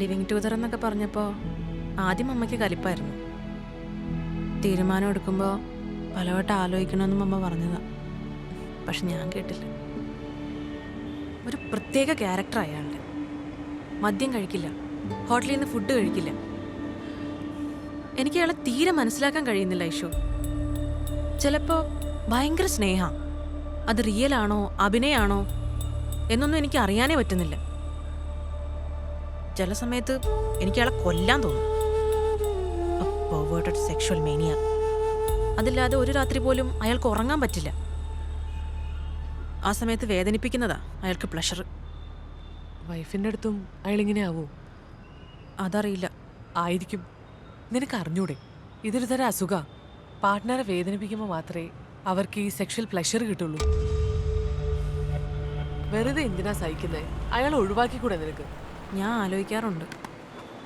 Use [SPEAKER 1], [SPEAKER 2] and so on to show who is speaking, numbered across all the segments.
[SPEAKER 1] Living together എന്നൊക്കെ പറഞ്ഞപ്പോൾ ആദ്യം അമ്മയ്ക്ക് കലിപ്പായിരുന്നു. തീരുമാനം എടുക്കുമ്പോൾ പലവട്ടം ആലോചിക്കണമെന്നും അമ്മ പറഞ്ഞതാ. പക്ഷെ ഞാൻ കേട്ടില്ല. ഒരു പ്രത്യേക ക്യാരക്ടർ അയാളുടെ. മദ്യം കഴിക്കില്ല. ഹോട്ടലിൽ നിന്ന് ഫുഡ് കഴിക്കില്ല. എനിക്ക് അയാളെ തീരെ മനസ്സിലാക്കാൻ കഴിയുന്നില്ല ഐഷു ചിലപ്പോൾ ഭയങ്കര സ്നേഹ. അത് റിയൽ ആണോ അഭിനയാണോ എന്നൊന്നും എനിക്ക് അറിയാനേ പറ്റുന്നില്ല. ചില സമയത്ത് എനിക്ക് അയാളെ കൊല്ലാൻ തോന്നും. സെക്ഷൽ മേനിയ അതില്ലാതെ ഒരു രാത്രി പോലും അയാൾക്ക് ഉറങ്ങാൻ പറ്റില്ല. ആ സമയത്ത് വേദനിപ്പിക്കുന്നതാ അയാൾക്ക് പ്ലഷർ
[SPEAKER 2] വൈഫിന്റെ അടുത്തും അയാൾ ഇങ്ങനെ ആവോ?
[SPEAKER 1] അതറിയില്ല.
[SPEAKER 2] ആയിരിക്കും. നിനക്ക് അറിഞ്ഞൂടെ? ഇതൊരു തരം അസുഖ. പാർട്ട്ണറെ വേദനിപ്പിക്കുമ്പോൾ മാത്രമേ അവർക്ക് ഈ സെക്ഷൽ പ്ലഷർ കിട്ടുള്ളൂ. വെറുതെ എന്തിനാ സഹിക്കുന്നത് അയാൾ ഒഴിവാക്കിക്കൂടെ നിനക്ക്?
[SPEAKER 1] ഞാൻ ആലോചിക്കാറുണ്ട്.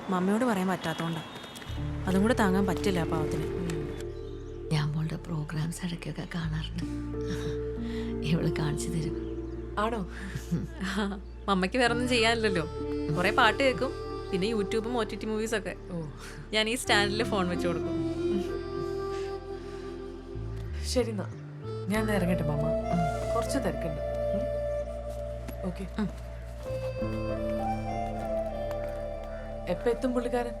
[SPEAKER 1] മമ്മയോട് പറയാൻ പറ്റാത്തതുകൊണ്ടാണ് അതും കൂടെ താങ്ങാൻ പറ്റില്ല പാവത്തിന്.
[SPEAKER 3] ഞാൻ മോളുടെ പ്രോഗ്രാംസ് ഇടയ്ക്കൊക്കെ കാണാറുണ്ട്. ഇവൾ കാണിച്ചു തരും.
[SPEAKER 2] ആണോ?
[SPEAKER 1] മമ്മയ്ക്ക് വേറെ ഒന്നും ചെയ്യാനില്ലല്ലോ. കുറെ പാട്ട് കേൾക്കും. പിന്നെ യൂട്യൂബും ഒ ടി ടി മൂവീസൊക്കെ
[SPEAKER 2] ഓ.
[SPEAKER 1] ഞാൻ ഈ സ്റ്റാൻഡിൽ ഫോൺ വെച്ച് കൊടുക്കും.
[SPEAKER 2] ശരി എന്നാ. ഞാൻ ഇറങ്ങട്ടെ മാമ. കുറച്ച് തിരക്കുണ്ട്. ഓക്കെ. എപ്പോ എത്തും പുള്ളിക്കാരൻ?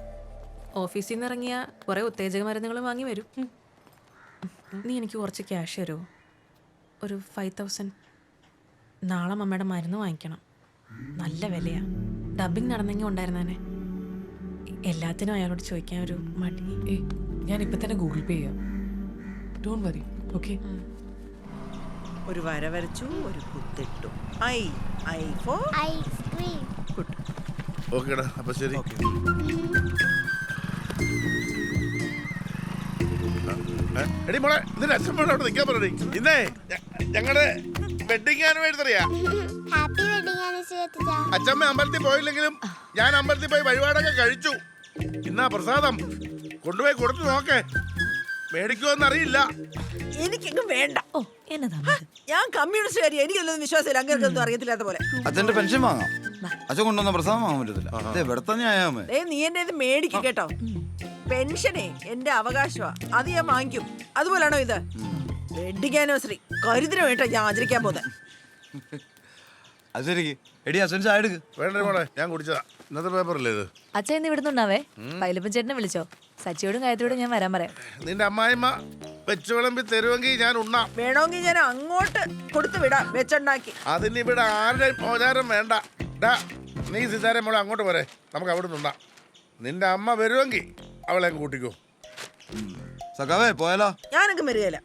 [SPEAKER 1] ഓഫീസിൽ നിന്ന് ഇറങ്ങിയ കുറെ ഉത്തേജക മരുന്നുകൾ വാങ്ങി വരും. നീ എനിക്ക് കുറച്ച് ക്യാഷ് തരുമോ ഒരു ഫൈവ് തൗസൻഡ് നാളെ മമ്മയുടെ മരുന്ന് വാങ്ങിക്കണം. നല്ല വിലയാ. ഡബിങ് നടന്നെങ്കിൽ ഉണ്ടായിരുന്നേനെ. എല്ലാത്തിനും അയാളോട് ചോദിക്കാൻ ഒരു മടി.
[SPEAKER 2] ഏയ് ഞാൻ ഇപ്പൊ തന്നെ ഗൂഗിൾ പേ ചെയ്യാം. ഡോൺ വറി ഓക്കെ
[SPEAKER 4] ഒരു വര വരച്ചു ഒരു കുത്തിട്ടു. ഐ ഐ
[SPEAKER 5] ഫോ
[SPEAKER 4] ഐ
[SPEAKER 6] ഓക്കേടാ അപ്പൊ ശരി. എടി മോളെ ഇതിന്റെ അച്ഛൻ അവിടെ നിൽക്കാൻ പറയടി ഇന്നേ ഞങ്ങളുടെ വെഡിങ്
[SPEAKER 5] ആനിവേഴ്സറിയാ
[SPEAKER 6] അച്ഛമ്മ അമ്പലത്തിൽ പോയില്ലെങ്കിലും ഞാൻ അമ്പലത്തിൽ പോയി വഴിപാടൊക്കെ കഴിച്ചു. ഇന്നാ പ്രസാദം. കൊണ്ടുപോയി കൊടുത്തു നോക്കേ. മേടിക്കുമെന്ന് അറിയില്ല.
[SPEAKER 4] എനിക്കെങ്ങും വേണ്ട.
[SPEAKER 1] ഓ എന്നതാ
[SPEAKER 4] ഞാൻ കമ്മ്യൂണിസ്റ്റുകാരി എനിക്കൊന്നും വിശ്വാസമില്ല. അങ്ങനെയൊന്നും അറിയത്തില്ലാത്ത പോലെ.
[SPEAKER 7] അച്ഛന്റെ പെൻഷൻ വാങ്ങാം. അച്ഛൻ കൊണ്ടുവന്ന പ്രസാദം വാങ്ങാൻ പറ്റത്തില്ല ഇത് ഇവിടെ തന്നെ
[SPEAKER 4] ഏ നീ എന്റെ ഇത് മേടിക്കും കേട്ടോ. പെൻഷനേ എന്റെ അവകാശമാ അത് ഞാൻ വാങ്ങിക്കും. അതുപോലാണോ ഇത്? Wedding anniversary. കരുതിന് വേണ്ട ഞാൻ ആചരിക്കാൻ പോകുന്നത്
[SPEAKER 7] അത് ശരി എടി അച്ഛൻ ചായ എടുക്ക്.
[SPEAKER 6] വേണ്ട മോളെ ഞാൻ കുടിച്ചതാ. ഇന്നത്തെ പേപ്പറല്ലേ ഇത്?
[SPEAKER 3] അച്ഛൻ ഇന്ന് ഇവിടുന്നുണ്ടാവേ പൈലപ്പൻ ചേട്ടനെ വിളിച്ചോ? സച്ചിയോടും ഗായത്രിയോടും ഞാൻ വരാൻ പറയാം.
[SPEAKER 6] നിന്റെ അമ്മായിമ്മ വെച്ച് വിളമ്പി തരുമെങ്കിൽ ഞാൻ ഉണ്ണാം.
[SPEAKER 4] വേണമെങ്കിൽ ഞാൻ അങ്ങോട്ട് കൊടുത്തു വിടാം. വെച്ചുണ്ടാക്കി.
[SPEAKER 6] അതിന് ഇവിടെ ആരുടെ വേണ്ട. നീ സിതാര മോളെ അങ്ങോട്ട് പോരെ. നമുക്ക് അവിടെ നിന്നുണ്ടാം നിന്റെ അമ്മ വരുമെങ്കിൽ അവളെ അങ്ങ് കൂട്ടിക്കോ.
[SPEAKER 7] സഖാവേ പോയാലോ?
[SPEAKER 4] ഞാനൊക്കെ വരികയില്ല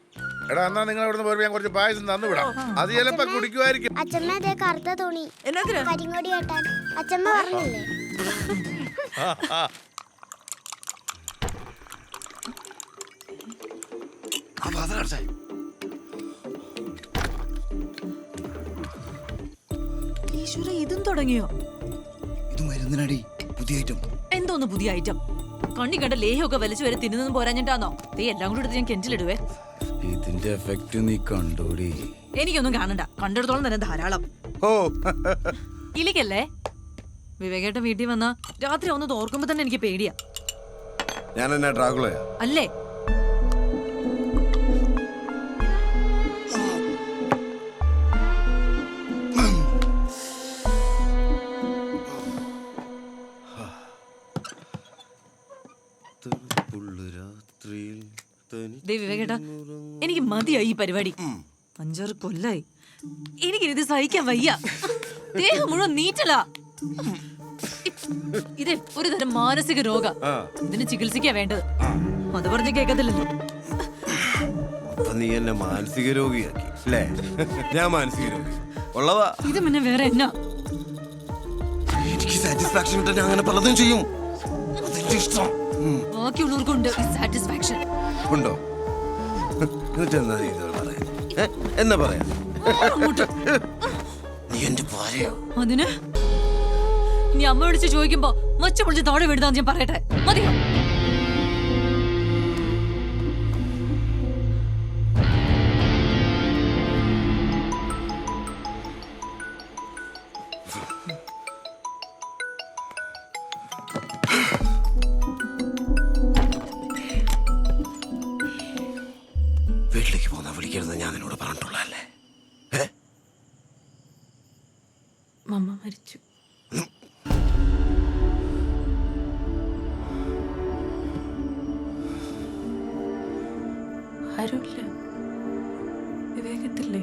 [SPEAKER 6] എടാ എന്നാ നിങ്ങൾ അവിടെ പോയി ഞാൻ കുറച്ച് പായസം തന്നു വിടാം. അത് ചിലപ്പോ കുടിക്കുമായിരിക്കും.
[SPEAKER 5] അച്ഛമ്മ അതേ കറുത്ത തുണി. കരിങ്ങോടി കെട്ടാൻ. അച്ഛമ്മ പറഞ്ഞില്ലേ?
[SPEAKER 8] ഈശ്വര ഇതും തുടങ്ങിയോ?
[SPEAKER 7] ഇത് മരുന്നിനടി പുതിയ ഐറ്റം
[SPEAKER 8] എന്തോന്ന് പുതിയ ഐറ്റം കണ്ണി കണ്ട ലേഹൊക്കെ വലിച്ചു വരെ തിന്നുന്നതും പോരാഞ്ഞിട്ടാന്നോ? ദേ എല്ലാം കൂടി എടുത്ത് ഞാൻ കെഞ്ചിലിടുവേ
[SPEAKER 7] ഇതിന്റെ എഫക്റ്റ് നീ കണ്ടോടി.
[SPEAKER 8] എനിക്കൊന്നും കാണണ്ട. കണ്ടെടുത്തോളം തന്നെ ധാരാളം.
[SPEAKER 7] ഓ.
[SPEAKER 8] ഇലിക്കല്ലേ? വിവേകേട്ടൻ വീട്ടിൽ വന്ന രാത്രി ഒന്ന് തോർക്കുമ്പോ തന്നെ എനിക്ക് പേടിയാ.
[SPEAKER 7] ഞാൻ എന്നാ ഡ്രാഗുളയാ
[SPEAKER 8] അല്ലേ? ദേ വിവേകേട്ടാ എനിക്ക് മതിയായി ഈ പരിപാടി. അഞ്ചാറ് കൊല്ലായി. എനിക്കിത് സഹിക്കാൻ വയ്യ. ദേഹം മുഴുവൻ നീറ്റല. ഇത് ഒരു തരം മാനസിക രോഗ. ഇതിന് ചികിത്സിക്കാ വേണ്ടത്. അത് പറഞ്ഞ് കേൾക്കത്തില്ലല്ലോ.
[SPEAKER 7] നീ എന്നെ മാനസിക രോഗിയാക്കി അല്ലേ? ഞാൻ മാനസിക രോഗി. ഉള്ളവാ
[SPEAKER 8] ഇത് പിന്നെ വേറെ എന്നാ?
[SPEAKER 7] എനിക്ക് സാറ്റിസ്ഫാക്ഷൻ ഞാൻ അങ്ങനെ പലതും ചെയ്യും. അതെന്റെ ഇഷ്ടം.
[SPEAKER 8] ബാക്കിയുള്ളവർക്കുണ്ട് സാറ്റിസ്ഫാക്ഷൻ
[SPEAKER 7] ഉണ്ടോ? നീ ഇത് പറയാൻ ഏ? എന്നാ പറയാ? നീ എന്റെ ഭാര്യയോ
[SPEAKER 8] അതിന് നീ അമ്മ വിളിച്ച് ചോദിക്കുമ്പോ മച്ച പൊളിച്ച് താഴെ വിടുന്ന ഞാൻ പറയട്ടെ. മതിയോ?
[SPEAKER 1] മരിച്ചു. ആരുമില്ല. വിവേകത്തില്ലേ?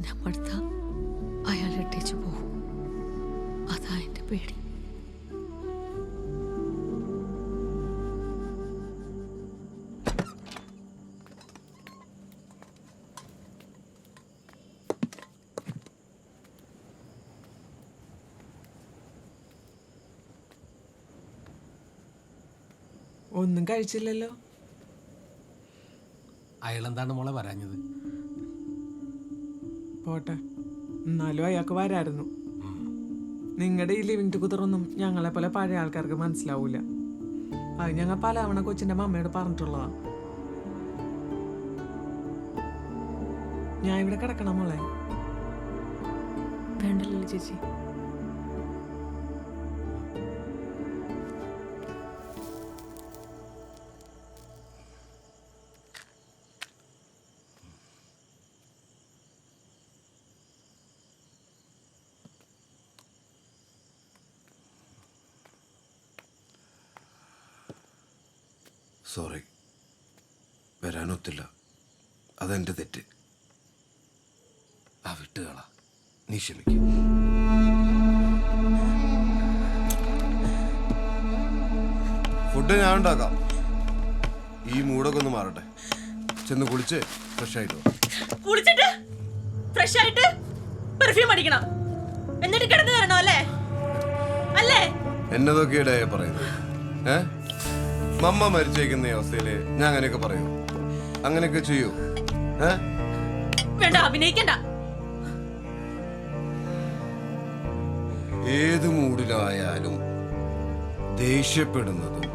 [SPEAKER 3] നിന്നെ മടുത്ത അയാൾ ഇട്ടേച്ചു പോകും അതാ എന്റെ പേടി.
[SPEAKER 9] ഒന്നും കഴിച്ചില്ലല്ലോ.
[SPEAKER 10] അയാളെന്താണ് മോളെ വരാഞ്ഞത്?
[SPEAKER 9] പോട്ടെ. എന്നാലും അയാൾക്ക് വരായിരുന്നു. നിങ്ങളുടെ ഈ ലിവിങ് ടുഗദറൊന്നും ഞങ്ങളെ പോലെ പഴയ ആൾക്കാർക്ക് മനസ്സിലാവൂല. അത് ഞങ്ങൾ പലവണ കൊച്ചിന്റെ മമ്മയോട് പറഞ്ഞിട്ടുള്ളതാ. ഞാൻ ഇവിടെ കിടക്കണം മോളെ.
[SPEAKER 1] വേണ്ടല്ലോ ചേച്ചി.
[SPEAKER 7] സോറി. വരാനൊത്തില്ല. അതെന്റെ തെറ്റ്. ആ വിട്ടുകള. നീ ക്ഷമിക്കും. ഫുഡ് ഞാൻ ഉണ്ടാക്കാം. ഈ മൂടൊക്കെ ഒന്ന് മാറട്ടെ. ചെന്ന് കുളിച്ച് ഫ്രഷ് ആയിട്ട്.
[SPEAKER 3] കുളിച്ചിട്ട് ഫ്രഷ് ആയിട്ട് പെർഫ്യൂം അടിക്കണം. എന്നിട്ട് കിടന്നു തരണോ അല്ലേ? അല്ലേ?
[SPEAKER 7] എന്നതൊക്കെയുടെ പറയുന്നത്? ഏ? മമ്മ മരിച്ചേക്കുന്ന അവസ്ഥയിൽ ഞാൻ അങ്ങനെയൊക്കെ പറയൂ. അങ്ങനെയൊക്കെ ചെയ്യൂ.
[SPEAKER 3] വേണ്ട അഭിനയിക്കണ്ട.
[SPEAKER 7] ഏത് മൂഡിലായാലും ദേഷ്യപ്പെടുന്നതും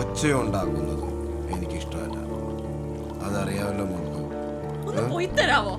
[SPEAKER 7] ഒച്ചയുണ്ടാക്കുന്നതും എനിക്കിഷ്ടമല്ല. അതറിയാമല്ലോ
[SPEAKER 3] മോ പോയി തരാവോ?